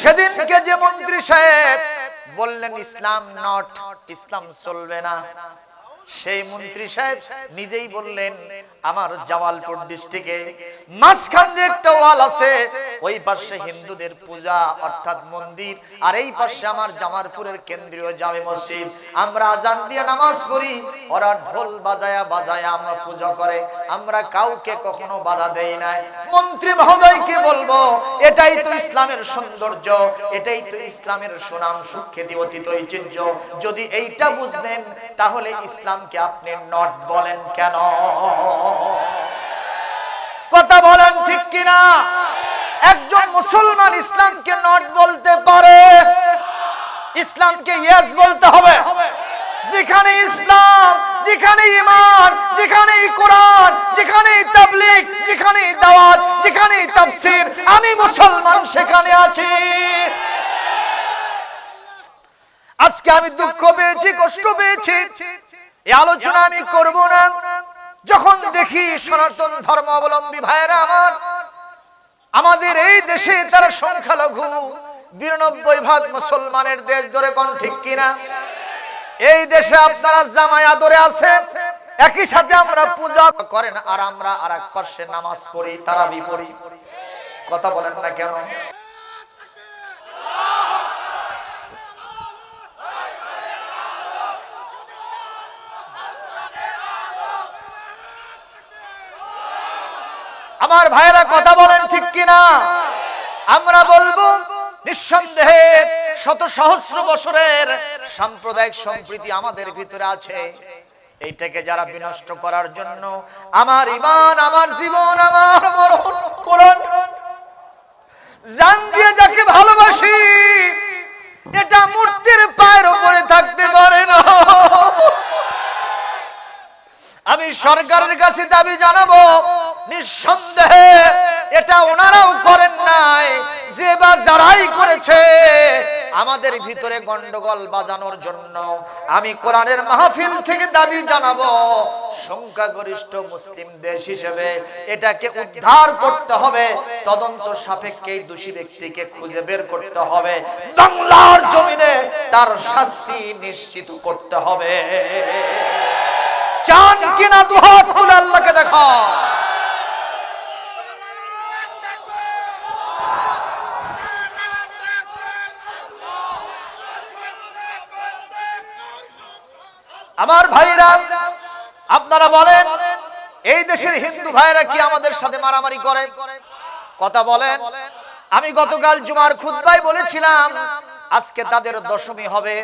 সেদিনকে যে মন্ত্রী সাহেব বললেন ইসলাম নট ইসলাম চলবে না। সেই মন্ত্রী সাহেব নিজেই বললেন, আমার জামালপুর ডিস্ট্রিক্টে মাঝখান যে একটা ওয়াল আছে। ওই পাশে হিন্দুদের পূজা, অর্থাৎ মন্দির, আর এই পাশে আমার জামালপুরের কেন্দ্রীয় জামে মসজিদ। আমরা আজান দিয়ে নামাজ পড়ি, ওরা ঢোল বাজায়া বাজায়া আমরা পূজা করে। আমরা কাউকে কখনো বাধা দেই নাই। মন্ত্রী মহোদয়কে বলব, এটাই তো ইসলামের সৌন্দর্য, এটাই তো ইসলামের সুনাম, সুখ্যাতি, অতীত ঐতিহ্য। যদি এইটা বুঝলেন তাহলে ইসলামকে আপনি নট বলেন কেন? কথা বলেন ঠিক কিনা? একজন মুসলমান ইসলামকে নট বলতে পারে। ইসলামকে ইয়েস বলতে হবে। যেখানে ইসলাম, যেখানে ইমান যেখানে কোরআন, যেখানে তাবলিগ, যেখানে দাওয়াত, যেখানে তাফসীর, আমি মুসলমান সেখানে আছি। আজকে আমি দুঃখ পেয়েছি, কষ্ট পেয়েছি। আলোচনা আমি করব না। যখন দেখি সনাতন ধর্ম অবলম্বী ভাইরা আমার, আমাদের এই দেশে তারা সংখ্যালঘু, বিরানব্বই ভাগ মুসলমানের দেশ ধরে কোন ঠিক কিনা? এই দেশে আপনারা জামাই আদরে আছে একই সাথে আমরা পূজা করেন আর আমরা আর এক পাশে নামাজ পড়ি, তারাবি পড়ি। কথা বলেন না কেন? আমার ভাইয়েরা কথা বলেন ঠিক কিনা? আমরা বলব, নিঃসন্দেহে শত সহস্র বছরের সাম্প্রদায়িক সম্প্রীতি আমাদের ভিতরে আছে। এইটাকে যারা বিনষ্ট করার জন্য আমার ইমান আমার জীবন, আমার মরণ, কোরআন জান দিয়ে যাকে ভালোবাসি, এটা মূর্তির পায়ের উপরে থাকতে পারে না। আমি সরকারের কাছে দাবি জানাব নিঃসন্দেহে এটা ওনারাও করেন নাই। যে বা যারাই করেছে, আমাদের ভিতরে গন্ডগোল বাজানোর জন্য আমি কোরআনের মাহফিল থেকে দাবি সংখ্যাগরিষ্ঠ মুসলিম দেশ হিসেবে এটাকে উদ্ধার করতে হবে, তদন্ত সাপেক্ষে দোষী ব্যক্তিকে খুঁজে বের করতে হবে, বাংলার জমিনে তার শাস্তি নিশ্চিত করতে হবে। চান কিনা দুহাত তুলে আল্লাহকে দেখো আমার ভাইরা, আপনারা বলেন, এই দেশের হিন্দু ভাইরা কি আমাদের সাথে মারামারি করে? কথা বলেন। আমি গতকাল জুমার খুদ্ায় বলেছিলাম, আজকে তাদের দশমী হবে।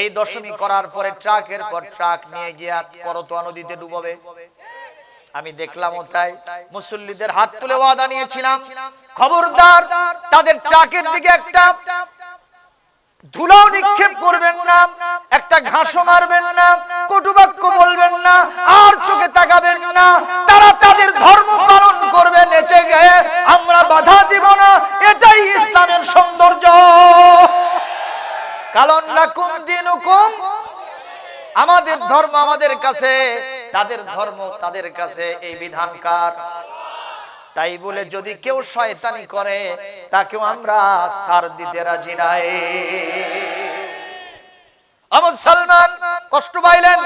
এই দশমী করার পরে ট্রাকের পর ট্রাক নিয়ে গিয়ে করতোয়া নদীতে ডুববে। আমি দেখলাম তাই। মুসল্লিদের হাত তুলে ওয়াদা নিয়েছিলাম। খবরদার, তাদের ট্রাকের দিকে একটা ধুলাও নিক্ষেপ করবেন না, একটা ঘাসও মারবেন না কটুবাক্য বলবেন না, আর চোখে তাকাবেন না। তারা তাদের ধর্ম পালন করবে নেচে গিয়ে। আমরা বাধা দিব না, এটাই ইসলামের সৌন্দর্য। কালন লাকুম দিনুকুম। আমাদের ধর্ম আমাদের কাছে, তাদের ধর্ম তাদের কাছে, এই বিধানকার তাই বলে যদি কেউ শয়তানি করে তাকেও আমরা সার দিতে রাজি নাই। আমার সালমান কষ্ট পাইলেন।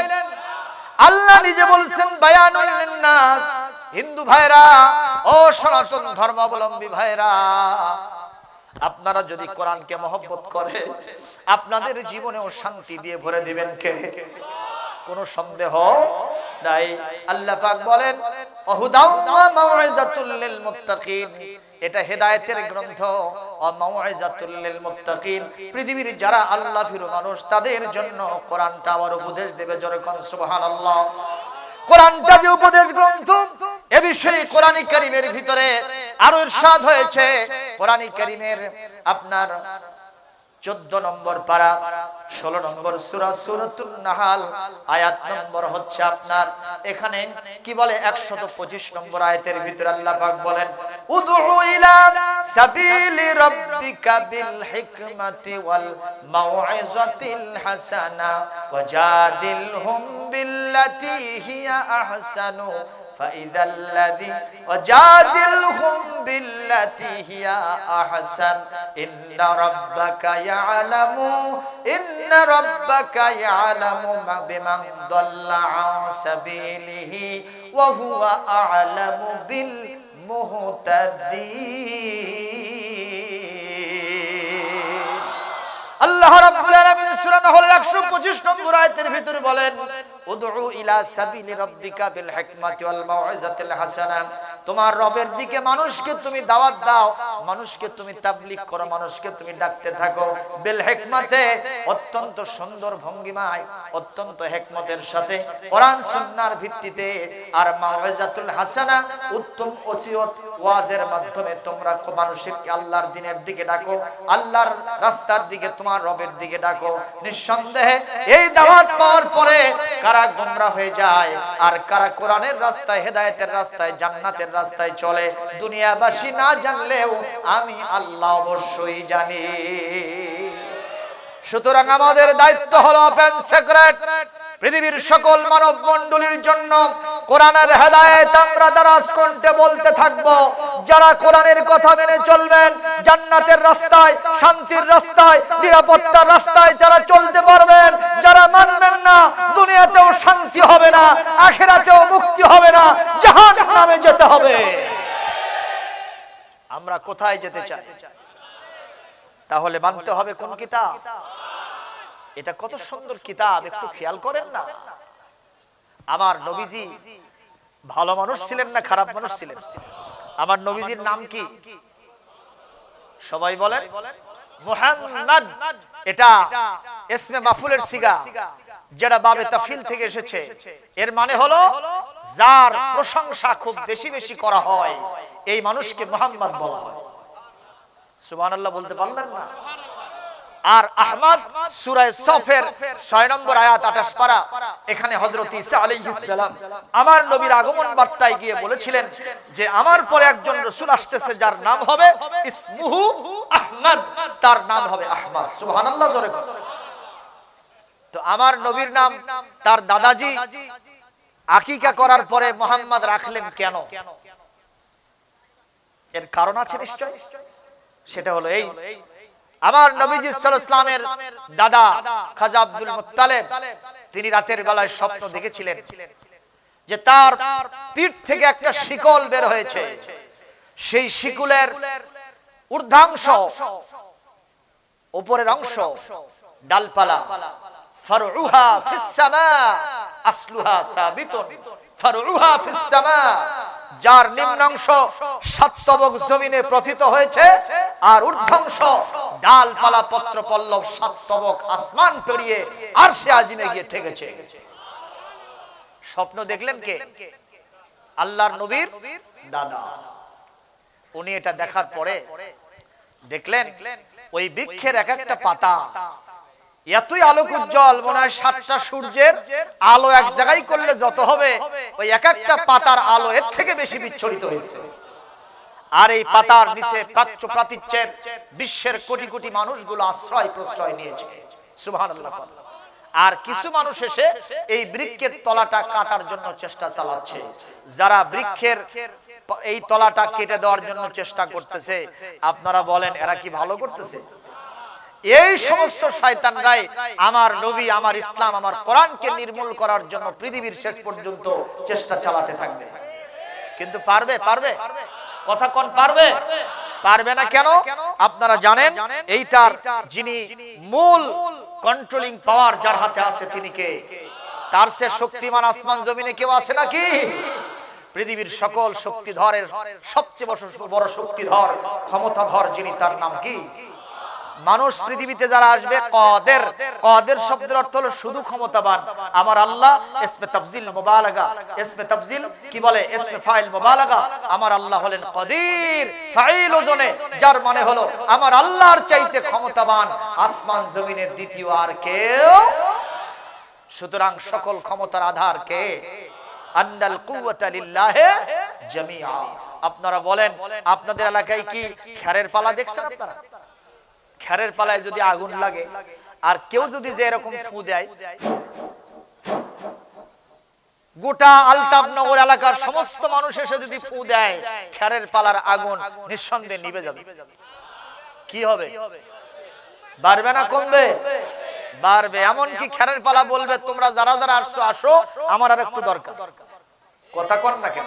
আল্লাহ নিজে বলছেন বায়ানুল নাস হিন্দু ভাইরা ও সনাতন ধর্মাবলম্বী ভাইরা আপনারা যদি কোরআনকে মহব্বত করে আপনাদের জীবনেও শান্তি দিয়ে ভরে দিবেন কে? কোনো সন্দেহ? আল্লাহ এটা গ্রন্থ। পৃথিবীর যারা আল্লাহ মানুষ, তাদের জন্য কোরআনটা আবার উপদেশ দেবে জোরে কোন, সুবহানাল্লাহ। কোরআনটা যে উপদেশ গ্রন্থ, এ বিষয়ে কোরআনিক কারিমের ভিতরে আরও ইরশাদ হয়েছে। কোরআনিক কারিমের আপনার চোদ্দ নম্বর পারা, ষোলো নম্বর সুরা সুরাতুল নাহাল। আয়াত নম্বর হচ্ছে আপনার, এখানে কি বলে? একশত পঁচিশ নম্বর আয়াতের ভিতরে আল্লাহ পাক বলেন হাসানা فإذا الذي وجادلهم بالتي هي أحسن. إن ربك يعلم إن ربك يعلم بمن ضل عن سبيله وهو أعلم بالمهتدين. আল্লাহ রাব্বুল আলামিন সূরা নহলের 125 নম্বর আয়াতের ভিতরে বলেন, উদউ ইলা সাবিলি রাব্বিকা বিল হিকমাতি ওয়াল মাউইজাতিল হাসানা। তোমার রবের দিকে মানুষকে তুমি দাওয়াত দাও, মানুষকে তুমি তাবলীগ করো, মানুষকে তুমি ডাকতে থাকো। বিল হিকমাতে অত্যন্ত সুন্দর ভঙ্গিমায়, অত্যন্ত হিকমতের সাথে কোরআন সুন্নাহর ভিত্তিতে আর মাউইজাতুল হাসানা উত্তম ওসিয়ত ওয়াজের মাধ্যমে তোমরা মানুষকে আল্লাহর দিনের দিকে ডাকো, আল্লাহর রাস্তার দিকে তোমার রবের দিকে ডাকো। নিঃসন্দেহে এই দাওয়াত পাওয়ার পরে কারা গোমরা হয়ে যায়, আর কারা কোরআনের রাস্তায়, হেদায়েতের রাস্তায়, জান্নাতের রাস্তায় চলে দুনিয়াবাসী না জানলেও আমি আল্লাহ অবশ্যই জানি। সুতরাং আমাদের দায়িত্ব হলো ওপেন সিক্রেট পৃথিবীর সকল মানব মণ্ডলীর জন্য কোরআনের হেদায়েত আমরা দারাজ করতে বলতে থাকব। যারা কোরআনের কথা মেনে চলবেন, জান্নাতের রাস্তায়, শান্তির রাস্তায়, নিরাপত্তার রাস্তায় যারা চলতে পারবেন, যারা মানবেন না, দুনিয়াতেও শান্তি হবে না, আখেরাতেও মুক্তি হবে না জাহান নামে যেতে হবে। আমরা কোথায় যেতে চাই? তাহলে মানতে হবে কোন কিতাব? এটা কত সুন্দর কিতাব একটু খেয়াল করেন না। আমার নবীজি ভালো মানুষ ছিলেন না খারাপ মানুষ ছিলেন? আমার নবীজির নাম কি? সবাই বলেন? মুহাম্মদ। এটা ইসমে মাফুলের সিগা যেটা বাবে তাফিল থেকে এসেছে। এর মানে হলো যার প্রশংসা খুব বেশি বেশি করা হয়। এই মানুষকে মুহাম্মদ বলা হয়। সুবহানাল্লাহ বলতে পারলেন না। আর আহমদ সূরায়ে সফের 6 নম্বর আয়াত 28 পারা এখানে ঈসা আলাইহিস আমার নবীর আগমন বার্তায় গিয়ে বলেছিলেন যে আমার পরে একজন রাসূল আসতেছে যার নাম হবে ইসমুহু আহমদ তার নাম হবে আহমদ। সুবহানাল্লাহ জোরে তো আমার নবীর নাম তার দাদাজি আকিকা করার পরে মোহাম্মদ রাখলেন কেন? এর কারণ আছে নিশ্চয়? সেটা হলো এই। আমার নবীজি সাল্লামের দাদা খাজা আব্দুল মুত্তালেব তিনি রাতের বেলায় স্বপ্ন দেখেছিলেন যে তার পিঠ থেকে একটা শিকল বের হয়েছে। সেই শিকুলের ঊর্ধ্বাংশ উপরের অংশ ডালপালা। ফারউহা ফিস সামা আসলুহা সাবিতুন। ফারউহা ফিস সামা। যার নিম্নাংশ সাতবক জমিনে প্রথিত হয়েছে আর ঊর্ধ্বাংশ ডালপালা পত্র পল্লব সাতবক আসমান পেরিয়ে আর সে আজিমে গিয়ে ঠেকেছে। স্বপ্ন দেখলেন কে? আল্লাহর নবীর দাদা। উনি এটা দেখার পরে দেখলেন ওই বৃক্ষের এক একটা পাতা এতই আলোক উজ্জ্বল, মনে হয় সাতটা সূর্যের আলো এক জায়গায় করলে যত হবে, ওই এক একটা পাতার আলো এর থেকে বেশি বিচ্ছরিত হয়েছে। আর এই পাতার নিচে প্রাচ্য প্রাতীচ্যের বিশ্বের কোটি কোটি মানুষগুলো আশ্রয় প্রশ্রয় নিয়েছে। সুবহানাল্লাহ। আর কিছু মানুষ এসে এই বৃক্ষের তলাটা কাটার জন্য চেষ্টা চালাচ্ছে। যারা বৃক্ষের এই তলাটা কেটে দেওয়ার জন্য চেষ্টা করতেছে, আপনারা বলেন, এরা কি ভালো করতেছে? এই সমস্ত শয়তানরাই আমার নবী, আমার ইসলাম, আমার কোরআনকে নির্মূল করার জন্য পৃথিবীর শেষ পর্যন্ত চেষ্টা চালাতে থাকবে। কিন্তু পারবে? পারবে? কথা কোন পারবে? পারবে না কেন? আপনারা জানেন, এইটার যিনি মূল কন্ট্রোলিং পাওয়ার যার হাতে আছে তিনি কে? তার সে শক্তিমান আসমান জমিনে কেউ আছে নাকি? পৃথিবীর সকল শক্তিধরের সবচেয়ে বড়- শক্তিধর, ক্ষমতাধর যিনি, তার নাম কি? মানুষ পৃথিবীতে যারা আসবে, কদের? কদের শব্দের অর্থ হলো শুধু ক্ষমতাবান। আমার আল্লাহ ইসমে তাফজিল মুবালাগা। ইসমে তাফজিল কি বলে? ইসমে ফাইল মুবালাগা। আমার আল্লাহ হলেন কদির, ফাইল ওজনে, যার মানে হলো আমার আল্লাহর চাইতে ক্ষমতাবান। আসমান জমিনের দ্বিতীয় আর কেউ? সুতরাং সকল ক্ষমতার আধার কে? আন্নাল কুওয়াতা লিল্লাহি জামিআ। আপনারা বলেন, আপনাদের এলাকায় কি খেরের পালা দেখছেন আপনারা? খেরের পালায় যদি আগুন লাগে, আর কেউ যদি যে এরকম ফু দেয়, গোটা আলতাবনগর এলাকার সমস্ত মানুষ এসে যদি ফু দেয়, খেরের পালার আগুন নিঃসন্দেহে নিভে যাবে। কি হবে? বাড়বে না কমবে? বাড়বে। এমন কি খেরের পালা বলবে, তোমরা যারা যারা আসছো, আসো। আমার আর একটু দরকার। কথা কর না কেন?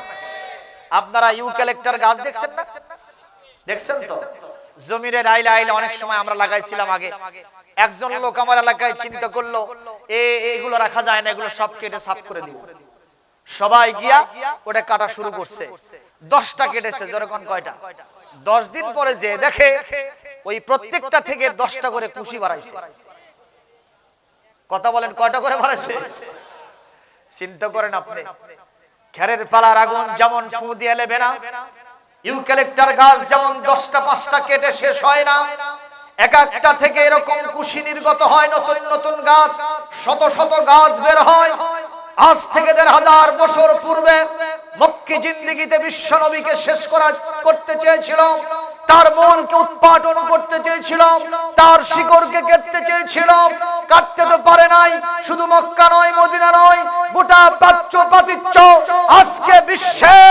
আপনারা ইউ কালেক্টর গাছ দেখছেন না? দেখছেন তো? জমিনের আইলে আইলে অনেক সময় আমরা লাগাইছিলাম আগে। একজন লোক আমার এলাকায় চিন্তা করল এগুলো রাখা যায় না, এগুলো সব কেটে সাফ করে দিব। সবাই গিয়া ওটা কাটা শুরু করছে। দশটা কেটেছে যেরকম কয়টা? দশ দিন পরে যে দেখে ওই প্রত্যেকটা থেকে দশটা করে কুশি বাড়াইছে। কথা বলেন, কয়টা করে বাড়াইছে? চিন্তা করেন আপনি। খেরের পালার আগুন যেমন ফু দিয়ে লেবে না ইউক্যালিপ্টার গাছ যেমন দশটা, পাঁচটা কেটে শেষ হয় না, এক একটা থেকে এরকম কুশি নির্গত হয় নতুন নতুন গাছ, শত শত গাছ বের হয়। আজ থেকে দেড় হাজার বছর পূর্বে মক্কি জিন্দিগিতে বিশ্ব নবীকে শেষ করা, করতে চেয়েছিল। তার মনকে উৎপাদন করতে চেয়েছিল, তার শিকড়কে কেটতে চেয়েছিল। কাটতে তো পারে নাই, শুধু মক্কা নয়, মদিনা নয়, গোটা প্রাচ্য প্রাচীর্য আজকে বিশ্বের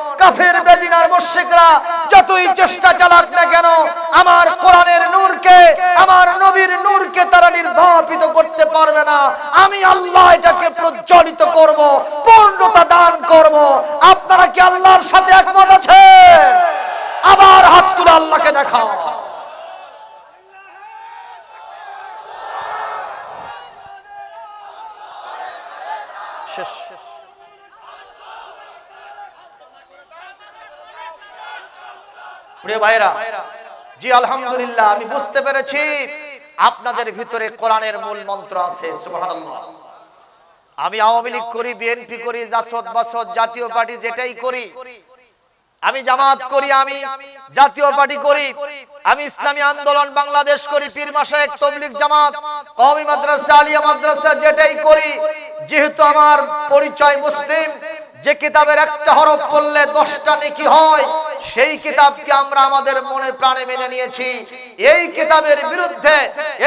কাফের, বেদিনার মুশরিকরা যতই চেষ্টা চালাক না কেন, আমার কোরআনের নূরকে, আমার নবীর নূরকে তারা নির্বাপিত করতে পারবে না। আমি আল্লাহ এটাকে প্রজ্বলিত করব, পূর্ণতা দান করব। আপনারা কি আল্লাহর সাথে একমত আছেন? আবার হাত তুলে আল্লাহকে দেখাও। প্রিয় ভাইরা জি, আলহামদুলিল্লাহ, আমি বুঝতে পেরেছি। আপনাদের ভিতরে কোরআনের মূল মন্ত্র আছে আমি আওয়ামী লীগ করি, বিএনপি করি, জাসদ বাসদ, জাতীয় পার্টি যেটাই করি। আমি জামাত করি, আমি জাতীয় পার্টি করি। আমি ইসলামী আন্দোলন বাংলাদেশ করি, পীর মাসায়েক তবলিগ জামাত, কওমি মাদ্রাসা, আলিয়া মাদ্রাসা যেটাই করি। যেহেতু আমার পরিচয় মুসলিম, যে কিতাবের একটা হরফ পড়লে দশটা নেকি হয়। সেই কিতাবকে আমরা আমাদের মনে প্রাণে মেনে নিয়েছি। এই কিতাবের বিরুদ্ধে,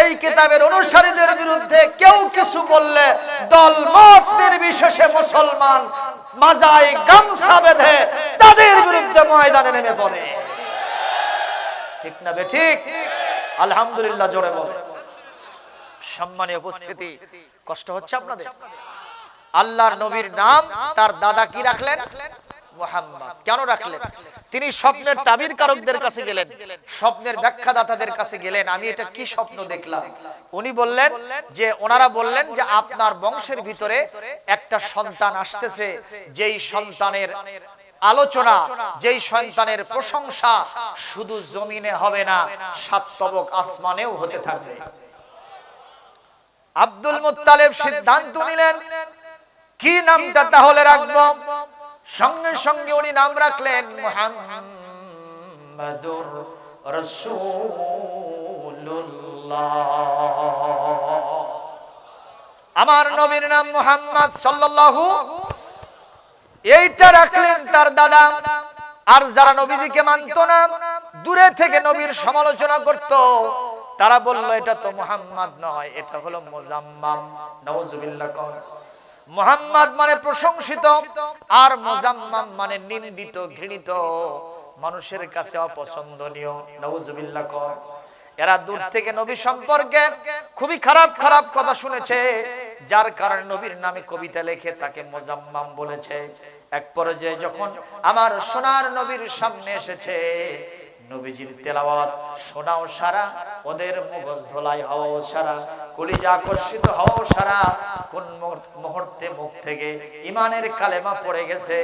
এই কিতাবের অনুসারীদের বিরুদ্ধে কেউ কিছু বললে দল মত নির্বিশেষে মুসলমান মাজায় গামছা বেঁধে তাদের বিরুদ্ধে ময়দানে নেমে পড়ে। ঠিক না ঠিক? আলহামদুলিল্লাহ জোরে বলে। সম্মানীয় উপস্থিতি, কষ্ট হচ্ছে আপনাদের? আল্লাহর নবীর নাম, তার দাদা কি রাখলেন? মোহাম্মদ। কেন রাখলেন? তিনি স্বপ্নের তাবির কারকদের কাছে গেলেন। স্বপ্নের ব্যাখ্যাদাতাদের কাছে গেলেন। আমি এটা কি স্বপ্ন দেখলাম? উনি বললেন যে ওনারা বললেন যে আপনার বংশের ভিতরে একটা সন্তান আসতেছে যেই সন্তানের আলোচনা যেই সন্তানের প্রশংসা শুধু জমিনে হবে না সাত তবক আসমানেও হতে থাকবে। আব্দুল মুত্তালেব সিদ্ধান্ত নিলেন। কি নামটা তাহলে রাখব? সঙ্গে সঙ্গে উনি নাম রাখলেন মুহাম্মাদুর আমার নবীর নাম মুহাম্মদ সাল্লাল্লাহু। এইটা রাখলেন তার দাদা। আর যারা নবীজিকে মানত না, দূরে থেকে নবীর সমালোচনা করত, তারা বলল, এটা তো মুহাম্মদ নয়, এটা হলো মুজাম্মাম। কন। মুহাম্মদ মানে প্রশংসিত আর মুজাম্মাম মানে নিন্দিত ঘৃণিত। মানুষের কাছে অপছন্দনীয়। নাউজুবিল্লাহ কন এরা দূর থেকে নবী সম্পর্কে খুবই খারাপ খারাপ কথা শুনেছে। যার কারণে নবীর নামে কবিতা লেখে তাকে মোজাম্মাম বলেছে। এক পর্যায়ে যখন আমার সোনার নবীর সামনে এসেছে। নবীজির তেলাওয়াত শোনাও সারা ওদের মগজ ধোলাই হওয়াও সারা। কলিজা আকর্ষিত সারা। কোন মুহূর্তে মুখ থেকে ইমানের কালেমা পড়ে গেছে।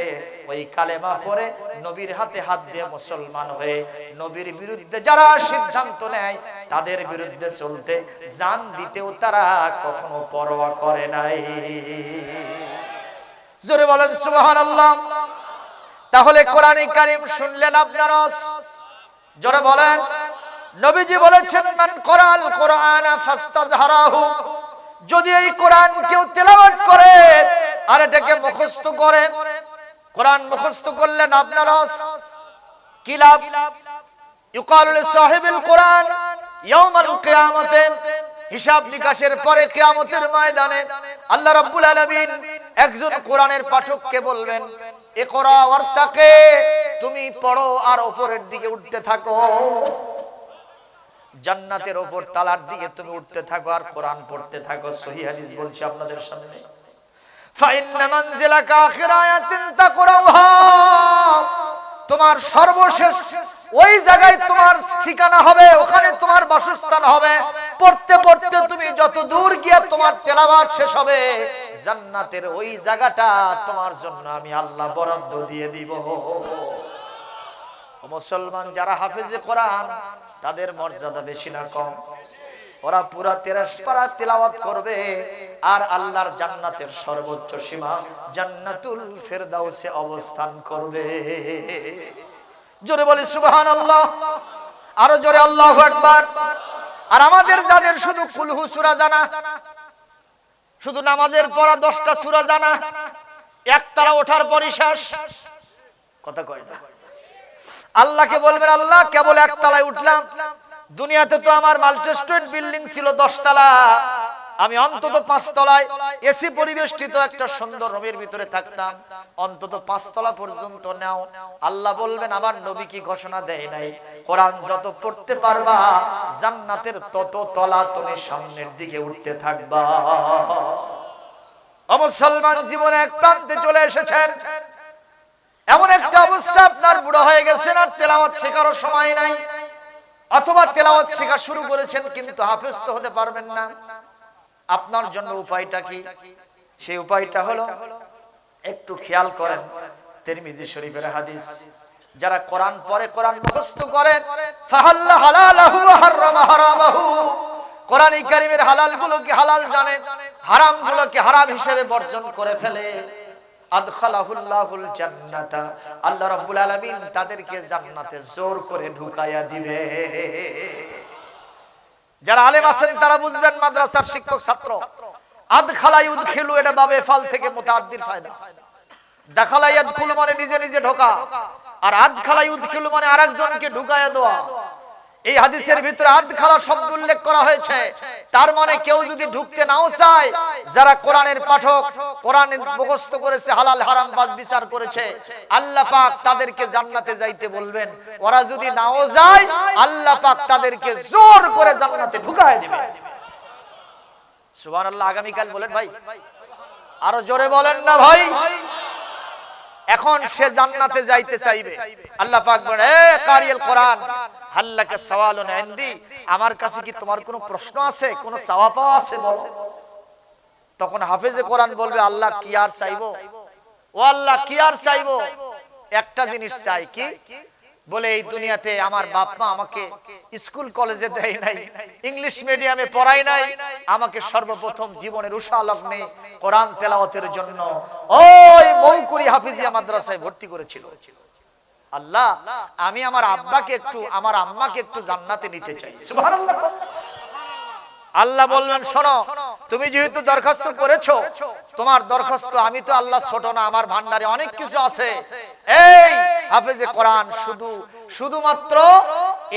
ওই কালেমা পড়ে নবীর হাতে হাত দিয়ে মুসলমান হয়ে নবীর বিরুদ্ধে যারা সিদ্ধান্ত নেয়, তাদের বিরুদ্ধে চলতে জান দিতেও তারা কখনো পরোয়া করে নাই। জোরে বলেন, সুবহানাল্লাহ। তাহলে কোরআনে কারীম শুনলেন আপনারা জোরে বলেন। নবীজি বলেছেন, মান কোরআন কোরআন যদি এই কোরআন কেউ তেলাওয়াত করে আর এটাকে মুখস্থ করে, কোরআন মুখস্থ করলেন আপনারা কি লাভ? কোরআন কিয়ামতে, হিসাব নিকাশের পরে কিয়ামতের ময়দানে আল্লাহ রাব্বুল আলামিন একজন কোরআনের পাঠককে বলবেন এ করা ওয়ার্তাকে, তুমি পড়ো আর উপরের দিকে উঠতে থাকো। জান্নাতের ওপর তালার দিকে তুমি উঠতে থাকো আর কোরআন পড়তে থাকো, সহি হাদিস বলছি আপনাদের সামনে। তোমার সর্বশেষ ওই জায়গায় তোমার ঠিকানা হবে, ওখানে তোমার বাসস্থান হবে। পড়তে পড়তে তুমি যত দূর গিয়ে তোমার তেলাওয়াত শেষ হবে, জান্নাতের ওই জায়গাটা তোমার জন্য আমি আল্লাহ বরাদ্দ দিয়ে দিব। মুসলমান যারা হাফেজে কোরআন তাদের মর্যাদা বেশি না কম। ওরা পুরা তেরাস পারা তেলাওয়াত করবে আর আল্লাহর জান্নাতের সর্বোচ্চ সীমা জান্নাতুল ফেরদাউসে অবস্থান করবে। জোরে বলে বলি সুবহানাল্লাহ। আরও জোরে, আল্লাহ আকবার। আর আমাদের যাদের শুধু কুলহু সূরা জানা, শুধু নামাজের পড়া 10টা সূরা জানা একতলা ওঠার পরই শেষ। কথা কয় না। আল্লাহকে বলবেন, আল্লাহ, কেবল একতলায় উঠলাম। দুনিয়াতে তো আমার মাল্টিস্টেট বিল্ডিং ছিল দশতলা। আমি অন্তত পাঁচতলায় এসি পরিবেষ্টিত একটা সুন্দর রুমের ভিতরে থাকতাম। অন্তত পাঁচতলা পর্যন্ত নাও। আল্লাহ বলবেন, আমার নবী কি ঘোষণা দেয় নাই? কোরআন যত পড়তে পারবা, জান্নাতের তত তলা তুমি সামনের দিকে উঠতে থাকবা। অমুসলমান জীবনে এক প্রান্তে চলে এসেছেন। এমন একটা অবস্থা, আপনার বুড়ো হয়ে গেছেন আর তেলাওয়াত শেখারও সময় নাই। অথবা তেলাওয়াত শেখা শুরু করেছেন কিন্তু হাফেজ তো হতে পারবেন না। আপনার জন্য উপায়টা কি? সেই উপায়টা হলো, একটু খেয়াল করেন তিরমিজি শরীফের হাদিস। যারা কোরআন পড়ে, কোরআন মুখস্থ করে, ফাহাল্লা হালালাহু ওয়া হারামা হারামাহু। কোরআন কারীমের হালাল গুলোকে হালাল জানে হারাম গুলোকে হারাম হিসেবে বর্জন করে ফেলে। আদখালাহুল্লাহুল জান্নাতা। আল্লাহ রাব্বুল আলামিন তাদেরকে জান্নাতে জোর করে ঢুকায়া দিবে। যারা আলেম আছেন, তারা বুঝবেন মাদ্রাসার শিক্ষক ছাত্র। আদখালা ইউদখিলু, এটা বাবে ফাল থেকে মুতাআদ্দির ফায়দা। দাখালা ইয়াদখুলু মানে নিজে নিজে ঢোকা। আর আদখালা ইউদখিলু মানে আরেকজনকে ঢুকায়া দেওয়া। এই হাদিসের ভিতরে আদখালা শব্দ উল্লেখ করা হয়েছে। তার মানে কেউ যদি ঢুকতে নাও চায়, যারা কোরআনের পাঠক, কোরআনের মুখস্থ করেছে, হালাল, হারাম, বাজ বিচার করেছে, আল্লাহ পাক তাদেরকে জান্নাতে যাইতে বলবেন। ওরা যদি নাও যায়, আল্লাহ পাক তাদেরকে জোর করে জান্নাতে ঢুকায় দিবে। সুবহানাল্লাহ, আগামীকাল বলেন ভাই। আরও জোরে বলেন না ভাই। এখন সে জান্নাতে যাইতে চাইবে। আল্লাহ পাক বলে এ কারিয়াল কোরআন হাল্লাকে আমার কাছে কি তোমার কোনো প্রশ্ন আছে? কোনো আছে বলো। তখন হাফেজে কোরআন বলবে, আল্লাহ কি আর চাইব? ও আল্লাহ কি আর চাইব? একটা জিনিস চাই কি? বলে, এই দুনিয়াতে আমার বাপ মা আমাকে স্কুল কলেজে দেয় নাই, ইংলিশ মিডিয়ামে পড়াই নাই, আমাকে সর্বপ্রথম জীবনের উষা লগ্নে কোরআন তেলাওয়াতের জন্য ওই মৌকুরি হাফিজিয়া মাদ্রাসায় ভর্তি করেছিল। আল্লাহ, আমি আমার আব্বাকে একটু, আমার আম্মাকে একটু জান্নাতে নিতে চাই। আল্লাহ বলবেন শোনো, তুমি যেহেতু দরখাস্ত করেছ, তোমার দরখাস্ত আমি তো আল্লাহ ছোট না, আমার ভান্ডারে অনেক কিছু আছে। এই, হাফেজে কোরআন শুধু, শুধুমাত্র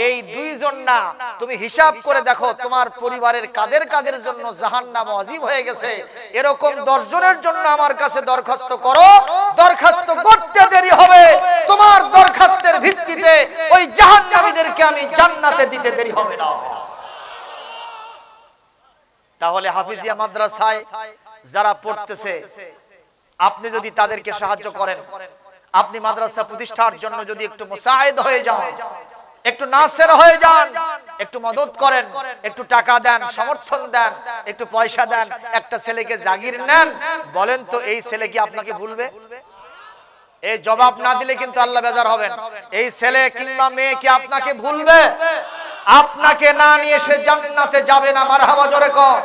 এই দুইজন না, তুমি হিসাব করে দেখো তোমার পরিবারের কাদের কাদের জন্য জাহান্নাম অজীব হয়ে গেছে। এরকম দশ জনের জন্য আমার কাছে দরখাস্ত করো, দরখাস্ত করতে দেরি হবে। তোমার দরখাস্তের ভিত্তিতে ওই জাহান্নামীদেরকে আমি জান্নাতে দিতে দেরি হবে না। তাহলে হাফিজিয়া মাদ্রাসায় যারা পড়তেছে, আপনি যদি তাদেরকে সাহায্য করেন, আপনি মাদ্রাসা প্রতিষ্ঠার জন্য যদি একটু মুসাইদ হয়ে যান একটু নাসের হয়ে যান একটু মদত করেন একটু টাকা দেন সমর্থন দেন একটু পয়সা দেন একটা ছেলেকে জাগির নেন বলেন তো এই ছেলে কি আপনাকে ভুলবে? এই জবাব না দিলে কিন্তু আল্লাহ বেজার হবেন। এই ছেলে কিংবা মেয়ে কি আপনাকে ভুলবে? আপনাকে না নিয়ে সে জান্নাতে যাবে না মারহাবা জোরে কর